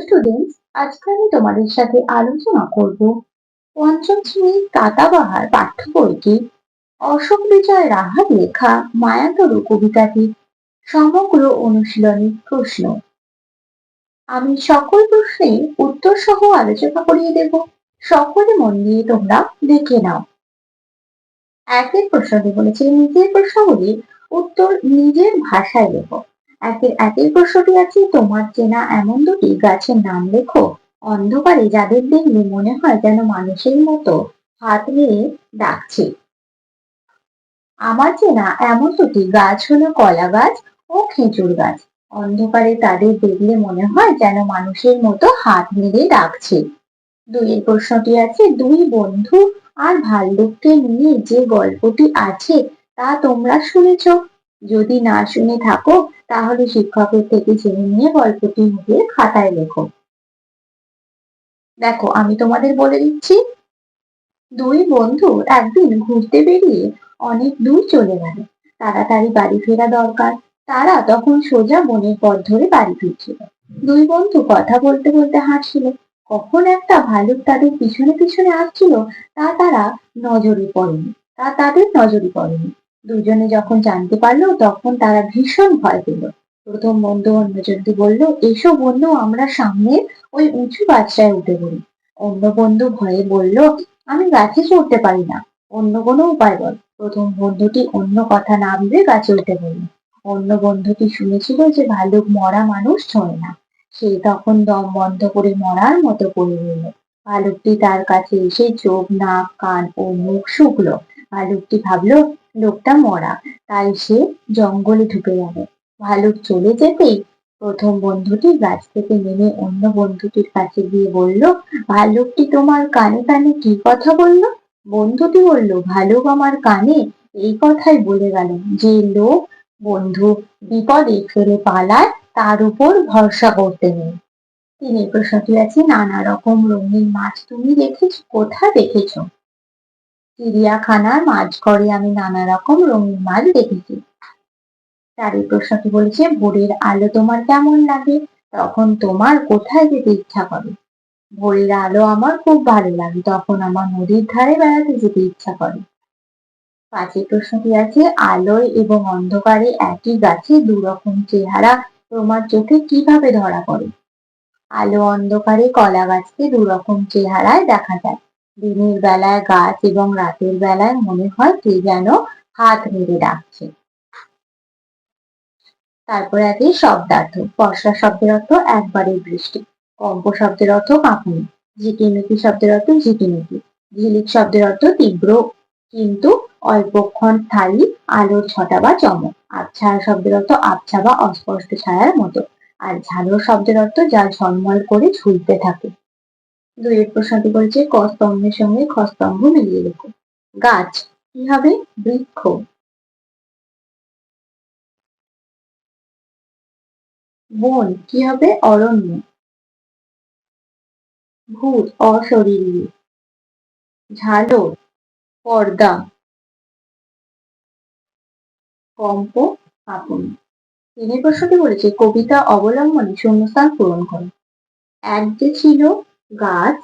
Students আজকে আমি তোমাদের সাথে আলোচনা করব পঞ্চম শ্রেণির কাতাবাহার পাঠ্য বইটি অশোক বিজয় রাহার লেখা মায়াতরু কবিতাটি সমগ্র অনুশীলনী প্রশ্ন। আমি সকল প্রশ্নে উত্তর সহ আলোচনা করিয়ে দেব। সকলে মন দিয়ে তোমরা দেখে নাও। একের প্রশ্নটি বলেছে, নিজের প্রশ্নগুলির উত্তর নিজের ভাষায় লেখো। একের একের প্রশ্নটি আছে, তোমার চেনা এমন দুটি গাছের নাম লেখো। অন্ধকারে যাদের দেখলে মনে হয় যেন মানুষের মতো। হাত নিয়ে ডাকছে। আমার চেনা এমন দুটি গাছ হলো কলা গাছ ও খেজুর গাছ। অন্ধকারে তাদের দেখলে মনে হয় যেন মানুষের মতো হাত নেড়ে ডাকছে। দুইয়ের প্রশ্নটি আছে, দুই বন্ধু আর ভাল্লুককে নিয়ে যে গল্পটি আছে তা তোমরা শুনেছ। যদি না শুনে থাকো তাহলে শিক্ষকের থেকে জেনে নিয়ে গল্পটি নিজের খাতায় লেখো। দেখো, আমি তোমাদের বলে দিচ্ছি। দুই বন্ধু একদিন ঘুরতে বেরিয়ে অনেক দূর চলে গেল। তাড়াতাড়ি বাড়ি ফেরা দরকার। তারা তখন সোজা বনের পথ ধরে বাড়ি ফিরছিল। দুই বন্ধু কথা বলতে বলতে হাঁটছিল কখন একটা ভালুক তাদের পিছনে পিছনে আসছিল তা তারা নজরে পড়েনি। তা তাদের নজরে পড়েনি। দুজনে যখন জানতে পারল, তখন তারা ভীষণ ভয় পেল। প্রথম বন্ধু অন্যজনকে বলল, এসো বন্ধু, আমরা সামনের ওই উঁচু গাছটায় উঠে পড়ি। অন্য বন্ধু ভয়ে বলল, আমি গাছে চড়তে পারি না। অন্য কোনো উপায় বল। প্রথম বন্ধুটি অন্য কথা না ভেবে গাছে উঠে পড়ল। অন্য বন্ধুটি শুনেছিল যে ভালুক মরা মানুষ ছোঁয় না। সে তখন দম বন্ধ করে মরার মতো পড়ে রইল। ভালুকটি তার কাছে এসে চোখ, নাক, কান ও মুখ শুকলো। ভালুকটি ভাবলো লোকটা মরা, তাই সে জঙ্গলে ঢুকে যাবে। ভালুক চলে যেতেই প্রথম বন্ধুটি গাছ থেকে নেমে অন্য বন্ধুটির কাছে গিয়ে বলল, ভালুকটি তোমার কানে কানে কি কথা বলল? বন্ধুটি বলল, ভালুক আমার কানে এই কথাই বলে গেল, যে লোক বন্ধু বিপদে ফেলে পালায়, তার উপর ভরসা করতে নেই। তিনি প্রশ্নটি আছে, নানা রকম রঙিন মাছ তুমি দেখেছ, কোথায় দেখেছ? চিড়িয়াখানার মাঝঘরে আমি নানা রকম রঙিন মাছ দেখেছি। চারি প্রশ্নটি বলেছে, ভোরের আলো তোমার কেমন লাগে? তখন তোমার কোথায় যেতে ইচ্ছা করে? ভোরের আলো আমার খুব ভালো লাগে, তখন আমার নদীর ধারে বেড়াতে যেতে ইচ্ছা করে। পাঁচের প্রশ্নটি আছে, আলোয় এবং অন্ধকারে একই গাছে দুরকম চেহারা তোমার চোখে কীভাবে ধরা পড়ে? আলো অন্ধকারে কলা গাছকে দুরকম চেহারায় দেখা যায়। দিনের বেলায় গাছ এবং রাতের বেলায় মনে হয় কে যেন হাত মেরে ডাকছে। তারপরে আছে শব্দার্থ। বর্ষা শব্দের অর্থ একবারের বৃষ্টি। কম্প শব্দের অর্থ কাঁপুনি। ঝিকিমিকি শব্দের অর্থ ঝিকিমিকি। ঝিলিক শব্দের অর্থ তীব্র। কিন্তু অল্পক্ষণ স্থায়ী আলোর ছটা বা চমক। আবছায়া শব্দের অর্থ আবছা বা অস্পষ্ট ছায়ার মতো। আর ঝালর শব্দের অর্থ যা ঝলমল করে ঝুলতে থাকে। দুইয়ের প্রশ্নটি বলছে ক স্তম্ভের সঙ্গে খ স্তম্ভ মিলিয়ে লেখো গাছ, কি হবে? বৃক্ষ। বন, কি হবে? অরণ্য। ভূত, অশরীরী। ঝালর পর্দা। কম্প, আপন। তিনি প্রশ্নটি বলেছে, কবিতা অবলম্বনে শূন্যস্থান পূরণ করে। এক যে ছিল গাছ।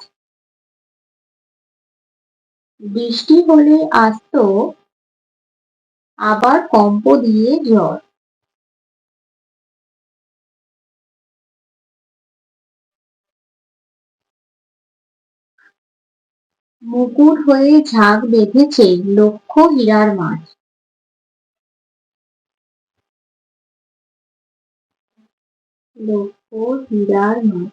বৃষ্টি হলে আসতো, আবার কম্প দিয়ে ঝড়। মুকুট হয়ে ঝাঁক বেঁধেছে লক্ষ হীরার মাছ। লক্ষ হীরার মাছ।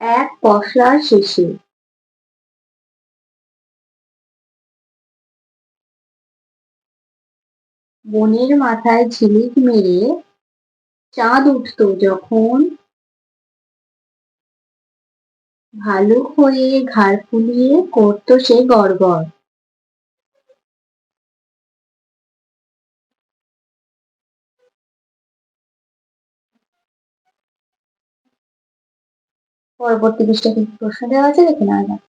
এক পশলার শেষে বনের মাথায় ঝিলিক মেরে চাঁদ উঠত যখন ভালুক হয়ে ঘাড় ফুলিয়ে করত সে গড়গড়। পরবর্তী পৃষ্ঠাতে প্রশ্ন দেওয়া আছে, দেখে নেওয়া যাক।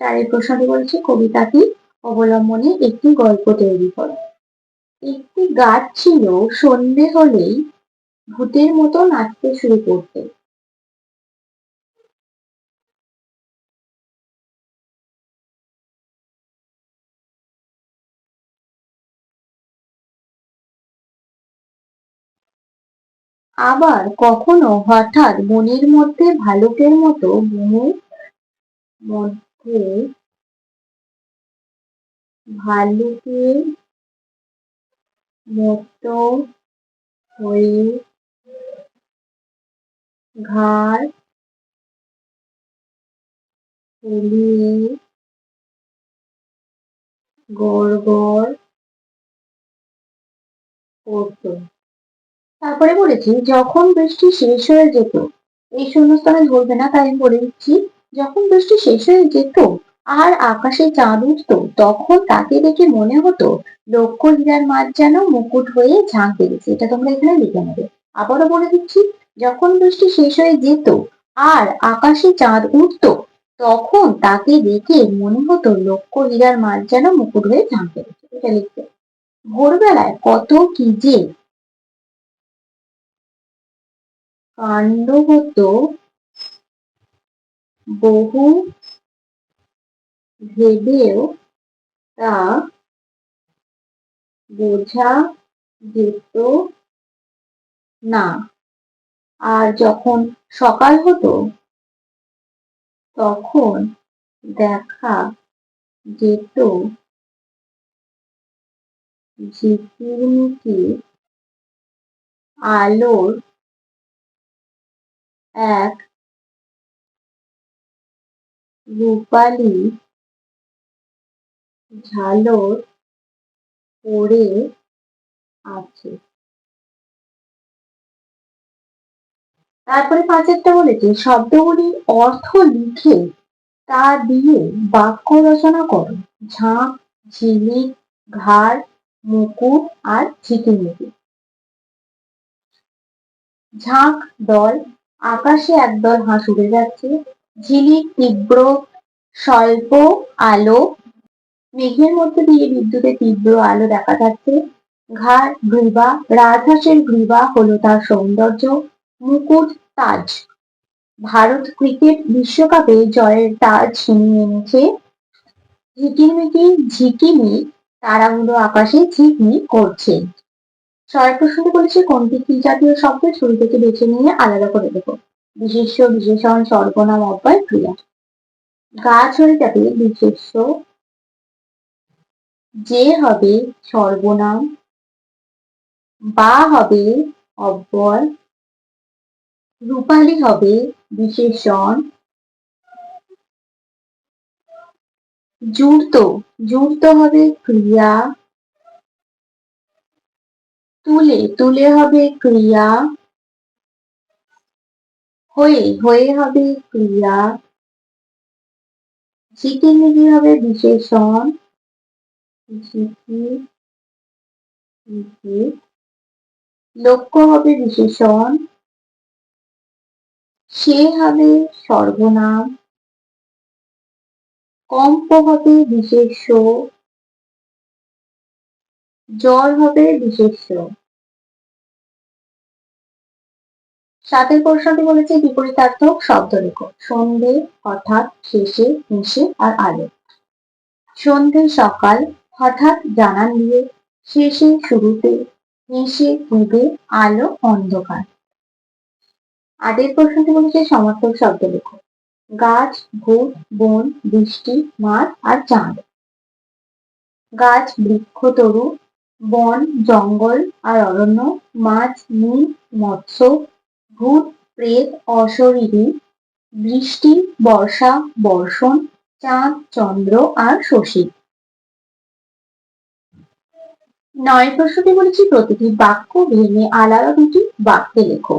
এই প্রশ্নটি বলছে কবিতাটি অবলম্বনে একটি গল্প তৈরি করো। একটি গাছ ছিল, সন্ধে হলেই ভূতের মতো নাচতে শুরু করতে। আবার কখনো হঠাৎ বনের মধ্যে ভালুকের মতো বনের মধ্যে ভালুকের মতো হয়ে ঘাড় ফুলিয়ে গড় গড় করতো। তারপরে বলেছি, যখন বৃষ্টি শেষ হয়ে যেত, এই শূন্যস্থানে ধরবে না তাই বলে দিচ্ছি, যখন বৃষ্টি শেষ হয়ে যেত আর আকাশে চাঁদ উঠতো, তখন তাকে দেখে মনে হতো, লক্ষ্য হীরার মাছ যেন মুকুট হয়ে ঝাঁক বেড়েছে এটা তোমরা এখানে লিখে নেবে। আবারও বলে দিচ্ছি, যখন বৃষ্টি শেষ হয়ে যেত আর আকাশে চাঁদ উঠতো, তখন তাকে দেখে মনে হতো, লক্ষ্য হীরার মাছ যেন মুকুট হয়ে ঝাঁক বেড়েছে এটা লিখতে ভোরবেলায় কত কি যে কাণ্ড হতো বহু ভেবেও তা বোঝা যেত না। আর যখন সকাল হতো, তখন দেখা যেত ঝিকিমিকি আলোর এক, রূপালি ঝালর পড়ে আছে। তারপরে পাঁচেরটা বলেছে শব্দগুলির অর্থ লিখে তা দিয়ে বাক্য রচনা করো। ঝাঁক ঝিলিক ঘাড়, মুকুট আর ঝিকিমিকি। ঝাঁক, দল আকাশে একদল হাঁস উড়ে যাচ্ছে। ঝিলিক তীব্র, স্বল্প, আলো। মেঘের মধ্যে দিয়ে বিদ্যুতের তীব্র আলো দেখা যাচ্ছে। ঘাড় গ্রীবা, রাজহাঁসের গ্রীবা হলো তার সৌন্দর্য। মুকুট, তাজ। ভারত ক্রিকেট বিশ্বকাপে জয়ের তাজ ছিনিয়ে এনেছে। ঝিকিমিকি ঝিকিমি তারাগুলো আকাশে ঝিকমি করছে। ছয় প্রশ্নটি বলেছে, কোনটি কি জাতীয় শব্দ? ছবি থেকে বেছে নিয়ে আলাদা করে দেবো। বিশেষ্য বিশেষণ সর্বনাম অব্যয়, ক্রিয়া। গাছ হয়ে যাবে বিশেষ্য। যে হবে সর্বনাম বা হবে অব্যয়, রূপালী হবে বিশেষণ। জুড়ত জুড়ত হবে ক্রিয়া। তুলে তুলে হবে ক্রিয়া। হয়ে হয়ে হবে ক্রিয়া। ঝিকিমিকি হবে বিশেষণ। লক্ষ্য হবে বিশেষণ। সে হবে সর্বনাম। কম্প হবে বিশেষ্য। জ্বর হবে বিশেষ্য সাতের প্রশ্নটি বলেছে বিপরীতার্থক শব্দ লেখো সন্ধে, হঠাৎ, শেষে মিশে আর আলো। সন্ধে, সকাল, হঠাৎ জানান দিয়ে, শেষে, শুরুতে হেসে ডুবে আলো, অন্ধকার। আটের প্রশ্নটি বলেছে সমর্থক শব্দ লেখো গাছ, ভূত, বন, বৃষ্টি, মাঠ আর চাঁদ। গাছ, বৃক্ষ, তরু বন, জঙ্গল আর অরণ্য, মাছ নীল মৎস্য, ভূত, প্রেত, অশরীরী, বৃষ্টি, বর্ষা, বর্ষণ, চাঁদ, চন্দ্র আর শশী। নয় প্রশ্নটি বলেছি প্রতিটি বাক্য ভেঙে আলাদা দুটি বাক্যে লেখো।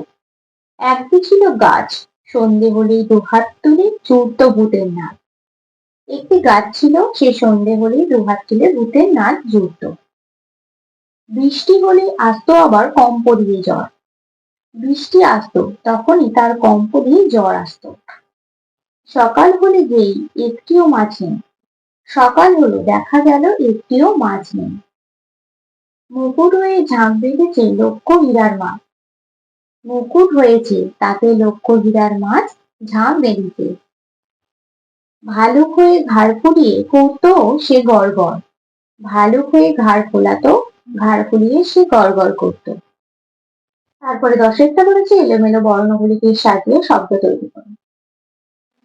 একটি ছিল গাছ, সন্ধে হলেই দুহাত তুলে চূর্ত ভূতের নাচ একটি গাছ ছিল, সে সন্ধে হলেই দুহাত তুলে ভূতের নাচ জুড়ত। বৃষ্টি হলে আসতো আবার কম্প দিয়ে জ্বর। বৃষ্টি আসতো, তখনই তার কম্প দিয়ে জ্বর আসতো। সকাল হলে যেই একটিও মাছ নেই। সকাল হলো দেখা গেল একটিও মাছ নেই। মুকুট হয়ে ঝাঁক বেঁধেছে লক্ষ হীরার মাছ মুকুট হয়েছে তাতে লক্ষ হীরার মাছ ঝাঁক বেঁধেছে। ভালুক হয়ে ঘাড় ফুলিয়ে করতো সে গড়গড় ভালুক হয়ে ঘাড় ফোলাতো ঘাড় ফুলিয়ে সে গড়গড় করতো। তারপরে দশেরটা বলেছে এলোমেলো বর্ণগুলিকে সাজিয়ে শব্দ তৈরি করো।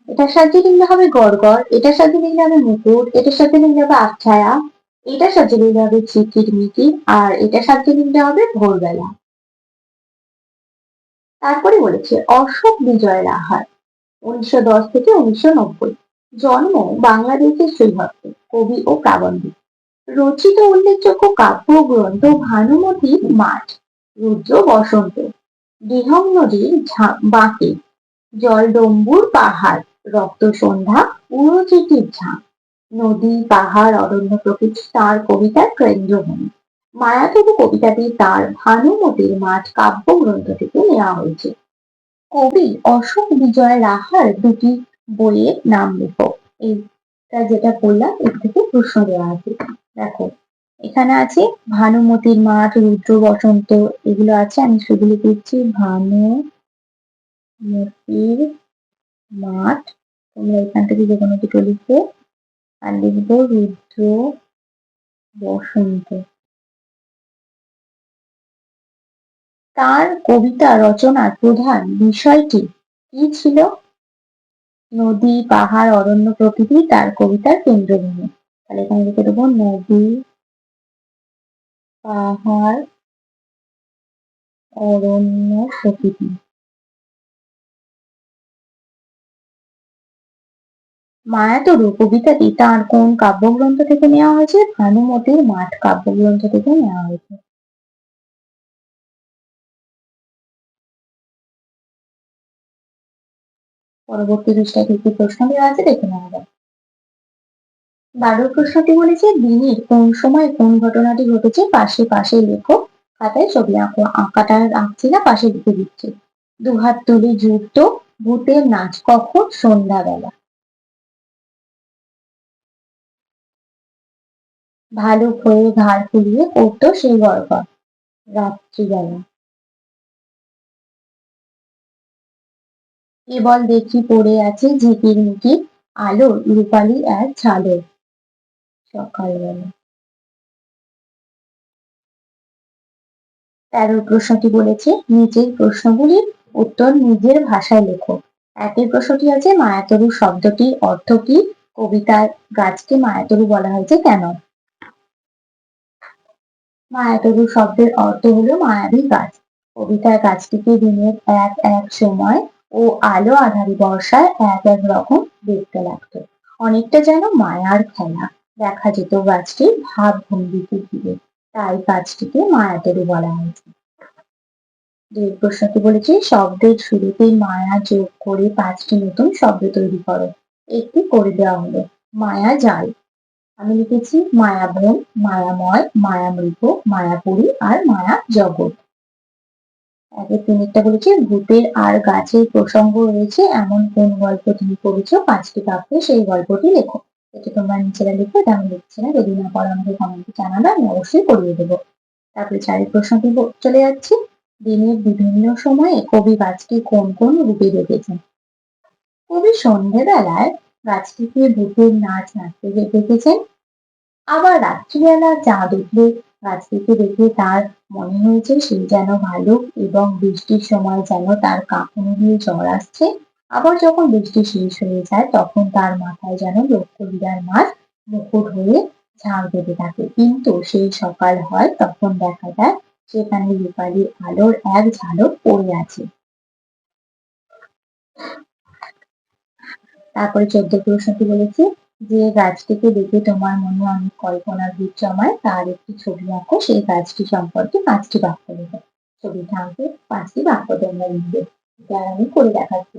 এটার সাহায্যে লিখলে হবে গড়গড়, এটার সাহায্যে লিখলে হবে মুকুট, এটার সাথে লিখলে হবে আবছায়া এটার সাহায্যে লিখলে হবে চিকির মিকির আর এটার সাহায্যে লিখলে হবে ভোরবেলা। তারপরে বলেছে, অশোক বিজয় রাহার উনিশশো দশ থেকে উনিশশো নব্বই, জন্ম বাংলাদেশের শৈশবে কবি ও প্রাবন্ধিক। রচিত উল্লেখযোগ্য কাব্য গ্রন্থ ভানুমতির মাঠ, রুদ্র বসন্ত দিহং নদীর বাঁকে, জলডম্বুর পাহাড়, রক্ত সন্ধ্যা উড়োচিটির ঝাঁক, নদী, পাহাড়, অরণ্য প্রকৃতি, তার কবিতার কেন্দ্রভূমি। মায়াতবু কবিতাটি তার ভানুমতির মাঠ কাব্য গ্রন্থ থেকে নেওয়া হয়েছে। কবি অশোক বিজয় রাহার দুটি বইয়ের নাম লেখক। এইটা যেটা বললাম, এর থেকে প্রশ্ন দেওয়া আছে। দেখো। এখানে আছে ভানুমতির মাঠ রুদ্র বসন্ত, এগুলো আছে, আমি সেগুলো দিচ্ছি। ভানুমতির মাঠ, তোমরা এখান থেকে যে কোনো দুটো লিখবে আর লিখব রুদ্র বসন্ত। তার কবিতা রচনার প্রধান বিষয়টি কি ছিল? নদী, পাহাড়, অরণ্য প্রকৃতি তার কবিতার কেন্দ্রভূমি তাহলে এখানে লিখে দেবো নদী, পাহাড়, অরণ্য, প্রকৃতি। মায়াতরু কবিতাটি তার কোন কাব্যগ্রন্থ থেকে নেওয়া হয়েছে? ভানুমতির মাঠ কাব্যগ্রন্থ থেকে নেওয়া হয়েছে। পরবর্তী পৃষ্ঠায় কি কি প্রশ্ন দেওয়া আছে দেখে নেওয়া যাক। বারো প্রশ্নটি বলেছে দিনের কোন সময় কোন ঘটনাটি ঘটেছে, পাশে পাশে লেখো, খাতায় ছবি আঁকো, আঁকাটা আঁকছি না, পাশে লিখে দিচ্ছে। দুহাত তুলে যুক্ত ভূতের নাচ কখন? সন্ধ্যাবেলা। ভালো হয়ে ঘাড় ফুলিয়ে পড়তো সেই গল্প রাত্রিবেলা। কেবল দেখি পড়ে আছে ঝিকির মিকির আলো রূপালি এক ঝালো সকালবেলা তেরো প্রশ্নটি বলেছে? নিচের প্রশ্নগুলির উত্তর নিজের ভাষায় লেখো। একের প্রশ্নটি আছে, মায়াতরু শব্দটির অর্থ কি? কবিতার গাছকে মায়াতরু বলা হয়েছে কেন? মায়াতরু শব্দের অর্থ হলো মায়াবী গাছ। কবিতার গাছটিকে দিনের এক এক সময় ও আলো আধারি বর্ষায় এক এক রকম দেখতে লাগতো। অনেকটা যেন মায়ার খেলা। দেখা যেত গাছটির ভাব ভঙ্গিকে ঘিরে। তাই গাছটিকে মায়াতরু বলা হয়েছে। দুই প্রশ্নটি বলেছে, শব্দের শুরুতে মায়া যোগ করে পাঁচটি নতুন শব্দ তৈরি করো। একটি করে দেওয়া হলো, মায়া জাল। আমি লিখেছি মায়াবন মায়াময় মায়ামৃত মায়াপুরী আর মায়া জগৎ। আগের তিনটা বলেছে, ভূতের আর গাছের প্রসঙ্গ রয়েছে, এমন কোন গল্প তুমি পড়েছ? পাঁচটি বাক্যে সেই গল্পটি লেখো। এটা তোমরা নিচেরা লিখো এটা আমি লিখছি না যদি না পড়ো আমাকে কমেন্টে জানাবে, আমি অবশ্যই পড়িয়ে দেবো। তারপরে চারের প্রশ্নটি চলে যাচ্ছি। দিনের বিভিন্ন সময়ে কবি গাছটি কোন কোন রূপে দেখেছেন কবি সন্ধেবেলায় গাছটিকে ভূতের নাচ নাচতে দেখেছেন, আবার রাত্রিবেলা চাঁদ উঠলে গাছটিকে দেখে তার মনে হয়েছে, সে যেন ভালুক এবং বৃষ্টির সময় যেন তার কাঁপুনি দিয়ে জ্বর আসছে। আবার যখন বৃষ্টি শেষ হয়ে যায়, তখন তার মাথায় যেন লক্ষ্য বিড়ার মাছ মুকুট হয়ে ঝাঁক দিতে থাকে কিন্তু সেই সকাল হয়, তখন দেখা যায় সেখানে রূপালি আলোর এক ঝালক পড়ে আছে। তারপরে চোদ্দ প্রশ্নটি বলেছি, যে গাছটিকে দেখে তোমার মনে অনেক কল্পনার ভিড় জমায়, তার একটি ছবি আঁকো, সেই গাছটি সম্পর্কে পাঁচটি বাক্য লিখো। ছবিটা আঁকে পাঁচটি বাক্য তোমরা লিখবে। এটা আমি করে দেখাচ্ছি।